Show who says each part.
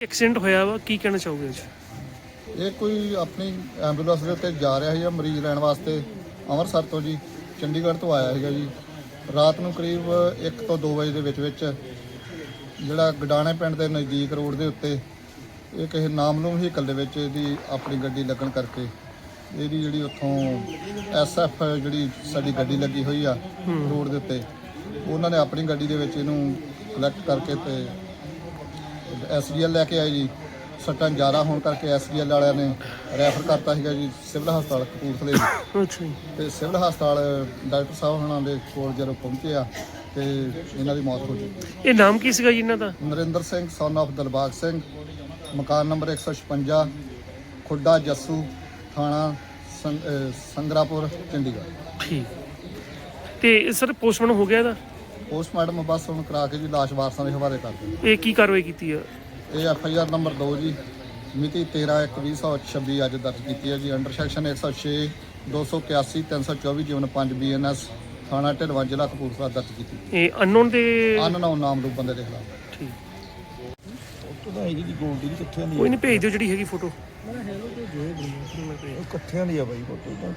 Speaker 1: Accident ਹੋਇਆ ਵਾ ਕੀ ਕਹਿਣਾ ਚਾਹੋਗੇ ਜੀ
Speaker 2: ਇਹ ਕੋਈ ਆਪਣੀ ਐਂਬੂਲੈਂਸ ਦੇ ਉੱਤੇ ਜਾ ਰਿਹਾ ਸੀਗਾ ਮਰੀਜ਼ ਲੈਣ ਵਾਸਤੇ ਅੰਮ੍ਰਿਤਸਰ ਤੋਂ ਜੀ ਚੰਡੀਗੜ੍ਹ ਤੋਂ ਆਇਆ ਸੀਗਾ ਜੀ। ਰਾਤ ਨੂੰ ਕਰੀਬ 1 ਤੋਂ 2 ਵਜੇ ਦੇ ਵਿੱਚ ਵਿੱਚ ਜਿਹੜਾ ਗਡਾਣੇ ਪਿੰਡ ਦੇ ਨਜ਼ਦੀਕ ਰੋਡ ਦੇ ਉੱਤੇ ਇਹ ਕਿਸੇ ਨਾਮਲੂਮ ਵਹੀਕਲ ਦੇ ਵਿੱਚ ਇਹਦੀ ਆਪਣੀ ਗੱਡੀ ਲੱਗਣ ਕਰਕੇ ਇਹਦੀ ਜਿਹੜੀ ਉੱਥੋਂ ਐਸਐਫ ਜਿਹੜੀ ਸਾਡੀ ਗੱਡੀ ਲੱਗੀ ਹੋਈ ਆ ਰੋਡ ਦੇ ਉੱਤੇ ਉਹਨਾਂ ਨੇ ਆਪਣੀ ਗੱਡੀ ਦੇ ਵਿੱਚ ਇਹਨੂੰ ਕਲੈਕਟ ਕਰਕੇ ਤੇ ਐਸਡੀਐਲ ਲੈ ਕੇ ਆਏ ਜੀ। ਸੱਟਾਂ ਜ਼ਿਆਦਾ ਹੋਣ ਕਰਕੇ ਐਸਡੀਐਲ ਵਾਲਿਆਂ ਨੇ ਰੈਫਰ ਕਰਤਾ ਸੀਗਾ ਜੀ ਸਿਵਲ ਹਸਪਤਾਲ ਕਪੂਰਥਲੇ
Speaker 1: ਅੱਛਾ ਜੀ।
Speaker 2: ਤੇ ਸਿਵਲ ਹਸਪਤਾਲ ਡਾਕਟਰ ਸਾਹਿਬ ਹੁਣਾਂ ਦੇ ਕੋਲ ਜਦੋਂ ਪਹੁੰਚੇ ਆ ਤੇ ਇਹਨਾਂ ਦੀ ਮੌਤ ਹੋ ਗਈ।
Speaker 1: ਇਹ ਨਾਮ ਕੀ ਸੀਗਾ ਜੀ ਇਹਨਾਂ ਦਾ?
Speaker 2: Narinder Singh son of Dilbag Singh. ਮਕਾਨ ਨੰਬਰ 156 ਖੁੱਡਾ ਜੱਸੂ ਥਾਣਾ ਸੰਗਰਾਪੁਰ ਚੰਡੀਗੜ੍ਹ।
Speaker 1: ਠੀਕ। ਤੇ ਸਰ ਪੋਸਟਮਾਰਟਮ ਹੋ ਗਿਆ ਇਹਦਾ?
Speaker 2: ਪੋਸਟਮਾਰਟਮ ਬਸ ਹੁਣ ਕਰਾ ਕੇ ਜੀ ਲਾਸ਼ ਵਾਰਸਾਂ ਦੇ ਹਵਾਲੇ ਕਰ ਦਿੱਤੀ
Speaker 1: ਇਹ ਕੀ ਕਾਰਵਾਈ ਕੀਤੀ ਆ?
Speaker 2: ਇਹ ਐਫ ਆਈ ਆਰ ਨੰਬਰ 2 ਜੀ। ਮਿਤੀ 13/1/2026 ਅੱਜ ਦਰਜ ਕੀਤੀ ਹੈ ਜੀ। ਅੰਡਰ ਸੈਕਸ਼ਨ 106 281 324 ਜੀਵਨ 5 ਬੀਐਨਐਸ ਥਾਣਾ ਢਿਲਵਾਂ ਜ਼ਿਲ੍ਹਾ ਕਪੂਰਥਲਾ ਦਰਜ ਕੀਤੀ
Speaker 1: ਇਹ ਅਨਨੋਨ ਦੇ
Speaker 2: ਅਨਨਾਉਨ ਨਾਮਲੂਮ ਬੰਦੇ ਦੇ ਖਿਲਾਫ।
Speaker 1: ਠੀਕ।
Speaker 3: ਫੋਟੋ ਤਾਂ ਹੈਗੀ ਜੀ ਗੋਲਡੀ ਦੀ ਕਿੱਥੇ ਦੀ।
Speaker 1: ਕੋਈ ਨਹੀਂ ਭੇਜ ਦਿਓ ਜਿਹੜੀ ਹੈਗੀ ਫੋਟੋ।
Speaker 3: ਉਹ ਕਿੱਥੇ ਦੀ ਆ ਬਾਈ ਫੋਟੋ ਤਾਂ।